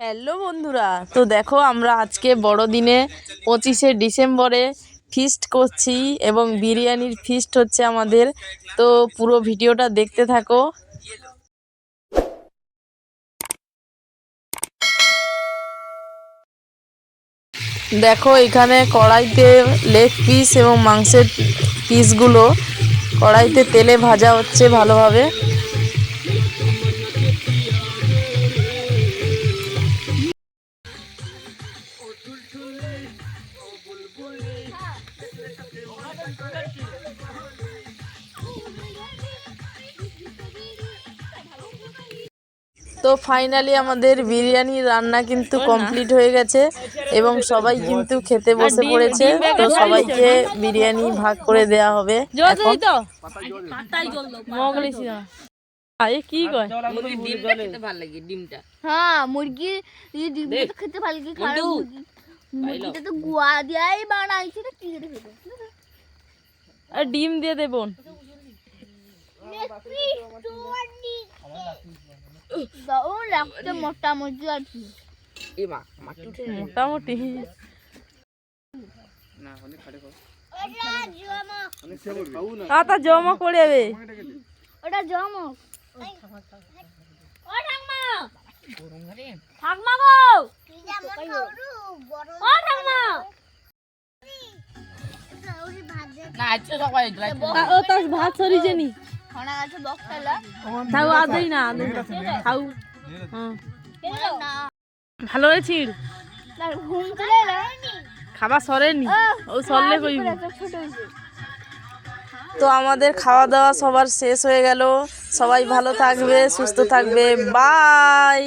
Hello বন্ধুরা, তো দেখো আমরা আজকে বড়দিনে পঁচিশে ডিসেম্বরে ফিস্ট করছি এবং বিরিয়ানির ফিস্ট হচ্ছে আমাদের। তো পুরো ভিডিওটা দেখতে থাকো। দেখো এখানে কড়াইতে লেগ পিস এবং মাংসের পিসগুলো কড়াইতে তেলে ভাজা হচ্ছে ভালোভাবে। তো ফাইনালি আমাদের বিরিয়ানি রান্না কিন্তু কমপ্লিট হয়ে গেছে এবং সবাই কিন্তু খেতে বসে পড়েছে। তো সবাইকে বিরিয়ানি ভাগ করে দেয়া হবে এখন। আরে কি কয়? হ্যাঁ মুরগি ডিমটা তো খেতে ভালো লাগে মুরগিটা তো গুয়া দিয়াই বানাইছে না কি আর ডিম দিয়ে আর কি। মোটামুটি। আতা জমা করে যাবে ওটা জমক ও ঠাকমা। ঠাকমা গো। ও ঠাকমা ও তার ভাত সরিছে নি খানা আছে বক্তালা তাও আদেই না আদেই। খাও হ্যাঁ। ভালো হয়েছিল? না ঘুম চলে এলো। খাবার সরেনি? ও সরলে কইব। তো আমাদের খাওয়া দাওয়া সবার শেষ হয়ে গেল। সবাই ভালো থাকবে সুস্থ থাকবে। বাই!